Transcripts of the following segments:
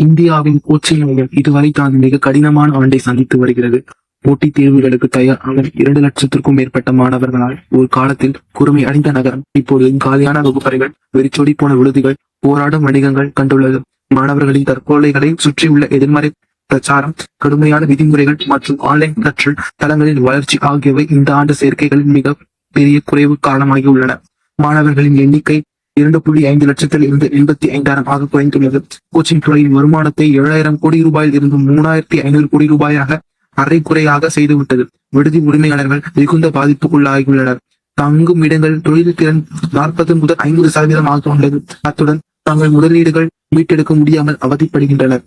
இந்தியாவின் கோச்சிங் மையம் இதுவரை தான் மிக கடினமான ஆண்டை சந்தித்து வருகிறது. போட்டித் தேர்வுகளுக்கு தயாராக இரண்டு லட்சத்திற்கும் மேற்பட்ட மாணவர்களால் ஒரு காலத்தில் குறுமை அடைந்த நகரம் இப்போது காலியான வகுப்பறைகள் வெறிச்சோடி போன விடுதிகள் போராடும் வணிகங்கள் கண்டுள்ளது. மாணவர்களின் தற்கொலைகளை சுற்றியுள்ள எதிர்மறை பிரச்சாரம் கடுமையான விதிமுறைகள் மற்றும் ஆன்லைன் கற்றல் தளங்களின் வளர்ச்சி ஆகியவை இந்த ஆண்டு சேர்க்கைகளின் மிக பெரிய குறைவு காரணமாகி உள்ளன மாணவர்களின் எண்ணிக்கை இரண்டு புள்ளி ஐந்து லட்சத்தில் இருந்து எண்பத்தி ஐந்தாயிரம் ஆக குறைந்துள்ளது. கோச்சிங் துறையின் வருமானத்தை ஏழாயிரம் கோடி ரூபாயில் இருந்து மூணாயிரத்தி ஐநூறு கோடி ரூபாயாக அரை குறையாக செய்துவிட்டது. விடுதி உரிமையாளர்கள் மிகுந்த பாதிப்புக்குள்ளாகியுள்ளனர். தங்கும் இடங்கள் தொழில் திறன் நாற்பது முதல் ஐம்பது சதவீதம் ஆக உள்ளது. அத்துடன் தங்கள் முதலீடுகள் மீட்டெடுக்க முடியாமல் அவதிப்படுகின்றனர்.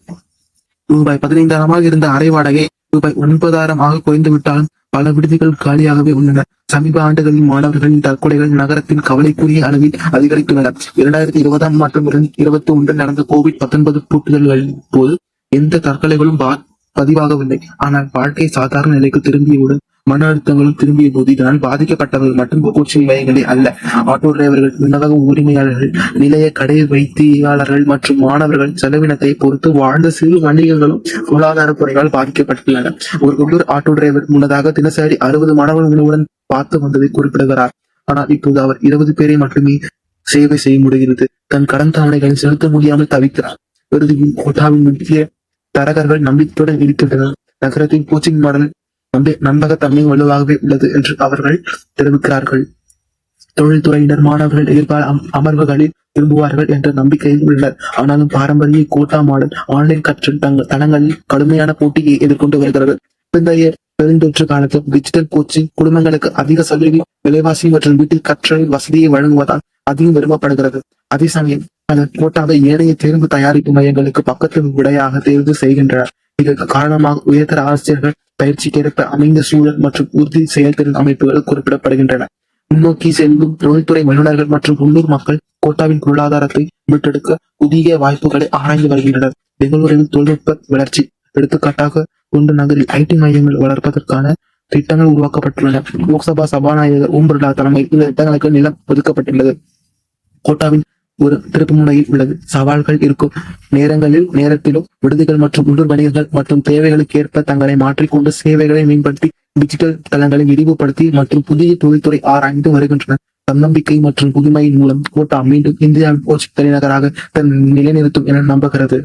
ரூபாய் பதினைந்தாயிரமாக இருந்த அரை வாடகை ரூபாய் ஒன்பதாயிரம் ஆக குறைந்து விட்டாலும் பல விடுதிகள் காலியாகவே உள்ளன. சமீப ஆண்டுகளில் மாணவர்களின் தற்கொலைகள் நகரத்தின் கவலைக்குரிய அளவில் அதிகரித்துள்ளன. இரண்டாயிரத்தி இருபதாம் மற்றும் இருபத்தி ஒன்றில் நடந்த கோவிட் பத்தொன்பது பூட்டுதல்களின் போது எந்த தற்கொலைகளும் பதிவாகவில்லை. ஆனால் வாழ்க்கை சாதாரண நிலைக்கு திரும்பியவுடன் மன அழுத்தங்களும் திரும்பிய போது இதனால் பாதிக்கப்பட்டவர்கள் மட்டும் கோச்சிங் மையங்களே அல்ல. ஆட்டோ டிரைவர்கள் உணவக உரிமையாளர்கள் நிலைய கடை வைத்தியாளர்கள் மற்றும் மாணவர்கள் செலவினத்தை பொறுத்து வாழ்ந்த சிறு வணிகங்களும் பொருளாதார குறைவால் பாதிக்கப்பட்டுள்ளன ஒரு உள்ளூர் ஆட்டோ டிரைவர் முன்னதாக தினசரி அறுபது மாணவர்களுடன் பார்த்து வந்ததை குறிப்பிடுகிறார். ஆனால் இப்போது அவர் இருபது பேரை மட்டுமே சேவை செய்ய முடிகிறது. தன் கடன் தவணைகளை செலுத்த முடியாமல் தவிக்கிறார். இறுதியில் கோட்டாவின் முக்கிய தரகர்கள் நம்பிக்கையுடன் இருக்கின்றனர் நகரத்தின் கோச்சிங் மாடல் நம்பி நம்பகத்தன்மை வலுவாகவே உள்ளது என்று அவர்கள் தெரிவிக்கிறார்கள். தொழில்துறையினர் மாணவர்கள் எதிர்கால அமர்வுகளில் விரும்புவார்கள் என்ற நம்பிக்கையில் உள்ளனர். ஆனாலும் பாரம்பரிய கோட்டா மாடல் ஆன்லைன் கற்றல் தங்கள் தளங்களில் கடுமையான போட்டியை எதிர்கொண்டு வருகிறது. பிந்தைய பெருந்தொற்று காலத்தில் டிஜிட்டல் கோச்சிங் குடும்பங்களுக்கு அதிக சலுகை விலைவாசி மற்றும் வீட்டில் கற்றல் வசதியை வழங்குவதால் அதிகம் விரும்பப்படுகிறது. அதே சமயம் பல கோட்டாவை ஏனைய தேர்வு தயாரிப்பு மையங்களுக்கு பக்கத்து விடையாக தேர்வு செய்கின்றனர். இதற்கு காரணமாக உயர்தர ஆசிரியர்கள் பயிற்சிக்கேற்ப அமைந்த சூழல் மற்றும் உறுதி செயல்திறன் அமைப்புகள் குறிப்பிடப்படுகின்றன. முன்னோக்கி செல்லும் தொழில்துறை வல்லுநர்கள் மற்றும் உள்ளூர் மக்கள் கோட்டாவின் பொருளாதாரத்தை மீட்டெடுக்க புதிய வாய்ப்புகளை ஆராய்ந்து வருகின்றனர். பெங்களூரில் தொழில்நுட்ப வளர்ச்சி எடுத்துக்காட்டாக கொண்டு நகரில் ஐடி மையங்கள் வளர்ப்பதற்கான திட்டங்கள் உருவாக்கப்பட்டுள்ளன. லோக்சபா சபாநாயகர் ஓம் பிர்லா தலைமையில் இந்த திட்டங்களுக்கு நிலம் ஒதுக்கப்பட்டுள்ளது. கோட்டாவின் ஒரு திருப்பு முனையில் உள்ளது சவால்கள் இருக்கும். நேரங்களில் நேரத்திலும் விடுதிகள் மற்றும் உள்ளூர் வணிகங்கள் மற்றும் தேவைகளுக்கு ஏற்ப தங்களை மாற்றிக்கொண்டு சேவைகளை மேம்படுத்தி டிஜிட்டல் தளங்களை விரிவுபடுத்தி மற்றும் புதிய தொழில்துறை ஆராய்ந்து வருகின்றன தன்னம்பிக்கை மற்றும் புதுமையின் மூலம் கோட்டா மீண்டும் இந்தியாவின் போச்சு தலைநகராக தன் நிலைநிறுத்தும் என நம்புகிறது.